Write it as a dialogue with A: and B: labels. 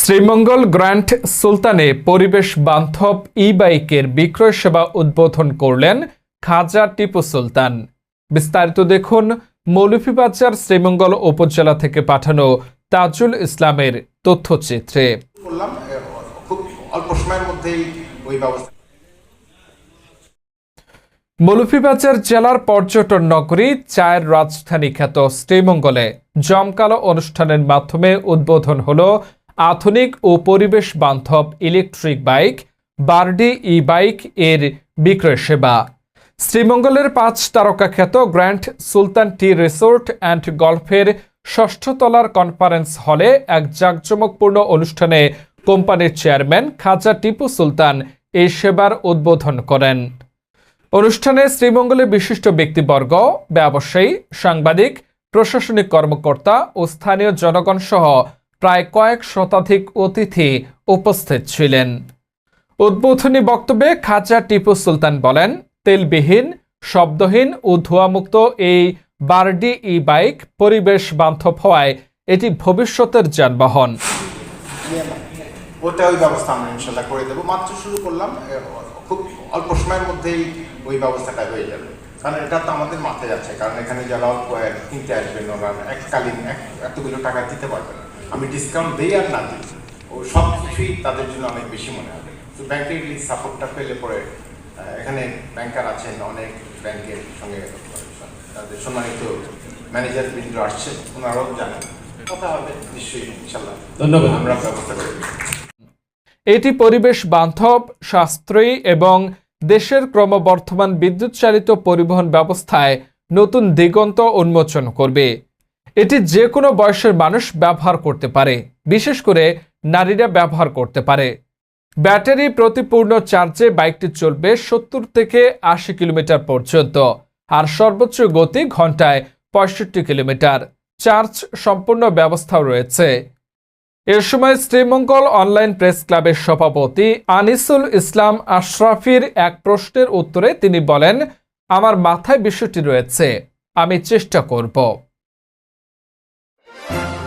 A: Sreemangal grand সুলতানে পরিবেশ বান্ধব ই বাইকের বিক্রয় সেবা উদ্বোধন করলেন খাজা টিপু সুলতান। বিস্তারিত দেখুন মৌলভীবাজার শ্রীমঙ্গল উপজেলা থেকে পাঠানো তাজুল ইসলামের তথ্যচিত্রে। মৌলভীবাজার জেলার পর্যটন নগরী চায়ের রাজধানী খ্যাত শ্রীমঙ্গলে জমকালো অনুষ্ঠানের মাধ্যমে উদ্বোধন হল আধুনিক ও পরিবেশ বান্ধব electric bike, Birdie e bike এর বিক্রয় সেবা। শ্রীমঙ্গলের পাঁচ তারকা খ্যাত grand Sultan tea resort and গল্ফের ষষ্ঠ তলার কনফারেন্স হলে এক জাঁকজমকপূর্ণ অনুষ্ঠানে কোম্পানির চেয়ারম্যান খাজা টিপু সুলতান এই সেবার উদ্বোধন করেন। অনুষ্ঠানে শ্রীমঙ্গলের বিশিষ্ট ব্যক্তিবর্গ, ব্যবসায়ী, সাংবাদিক, প্রশাসনিক কর্মকর্তা ও স্থানীয় জনগণ সহ প্রায় কয়েক শতাধিক অতিথি উপস্থিত ছিলেন। উদ্বোধনী বক্তব্যে খাজা টিপু সুলতান বলেন, তেলবিহীন, শব্দহীন ও ধোঁয়ামুক্ত এই বারডি ই বাইক পরিবেশ বান্ধব হওয়ায় এটি ভবিষ্যতের যানবাহন।
B: ওটা ওই ব্যবস্থা আমরা ইনশাল্লাহ করে দেবো। মাত্র শুরু করলাম খুব অল্প সময়ের মধ্যেই ওই ব্যবস্থাটা হয়ে যাবে। কারণ এটা তো আমাদের মাথায় আছে কারণ এখানে যারা কিনতে আসবেন, ওরা এককালীন এক এতগুলো টাকা দিতে পারবে না। আমি ডিসকাউন্ট দিই আর না দিই। ও সব কিছুই তাদের জন্য অনেক বেশি মনে হবে তো ব্যাংকের এই সাপোর্টটা পেলে পরে এখানে ব্যাংকার আছেন অনেক ব্যাংকের সঙ্গে তাদের সম্মানিত ম্যানেজার বৃন্দ আসছেন ওনারাও জানেন। কথা হবে নিশ্চয়ই ইনশাল্লাহ
C: ধন্যবাদ।
B: আমরা ব্যবস্থা করে
A: এটি পরিবেশ বান্ধব সাশ্রয়ী এবং দেশের ক্রমবর্ধমান বিদ্যুৎ চালিত পরিবহন ব্যবস্থায় নতুন দিগন্ত উন্মোচন করবে। এটি যে কোনো বয়সের মানুষ ব্যবহার করতে পারে, বিশেষ করে নারীরা ব্যবহার করতে পারে। ব্যাটারি প্রতিপূর্ণ চার্জে বাইকটি চলবে সত্তর থেকে আশি কিলোমিটার পর্যন্ত, আর সর্বোচ্চ গতি ঘন্টায় পঁয়ষট্টি কিলোমিটার। চার্জ সম্পূর্ণ ব্যবস্থাও রয়েছে। এর সময় শ্রীমঙ্গল অনলাইন প্রেস ক্লাবের সভাপতি আনিসুল ইসলাম আশরাফির এক প্রশ্নের উত্তরে তিনি বলেন, আমার মাথায় বিষয়টি রয়েছে, আমি চেষ্টা করব। Thank you.